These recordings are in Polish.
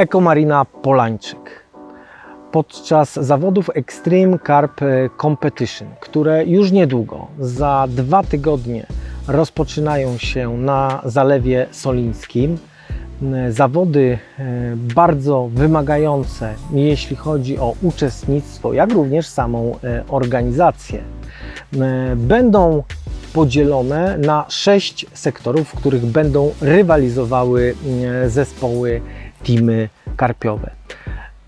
Ekomarina Polańczyk. Podczas zawodów Extreme Carp Competition, które już niedługo, za dwa tygodnie rozpoczynają się na Zalewie Solińskim, zawody e, bardzo wymagające, jeśli chodzi o uczestnictwo, jak również samą e, organizację, będą podzielone na sześć sektorów, w których będą rywalizowały e, zespoły, teamy karpiowe.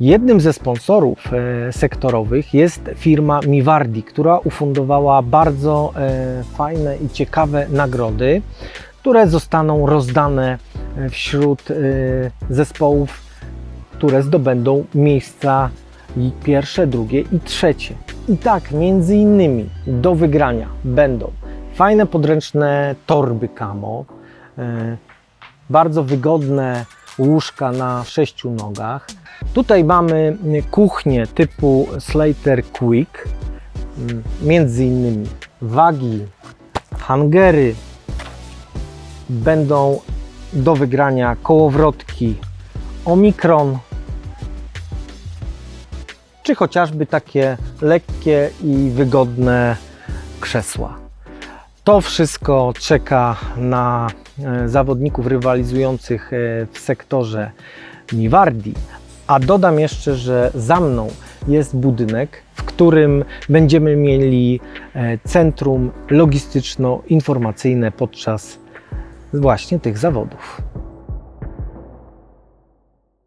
Jednym ze sponsorów e, sektorowych jest firma Miwardi, która ufundowała bardzo e, fajne i ciekawe nagrody, które zostaną rozdane e, wśród zespołów, które zdobędą miejsca pierwsze, drugie i trzecie. I tak między innymi do wygrania będą fajne podręczne torby camo, e, bardzo wygodne łóżka na sześciu nogach. Tutaj mamy kuchnię typu Slater Quick, mm, między innymi wagi, hangery, będą do wygrania kołowrotki Omikron, czy chociażby takie lekkie i wygodne krzesła. To wszystko czeka na e, zawodników rywalizujących e, w sektorze Miwardi. A dodam jeszcze, że za mną jest budynek, w którym będziemy mieli e, centrum logistyczno-informacyjne podczas właśnie tych zawodów.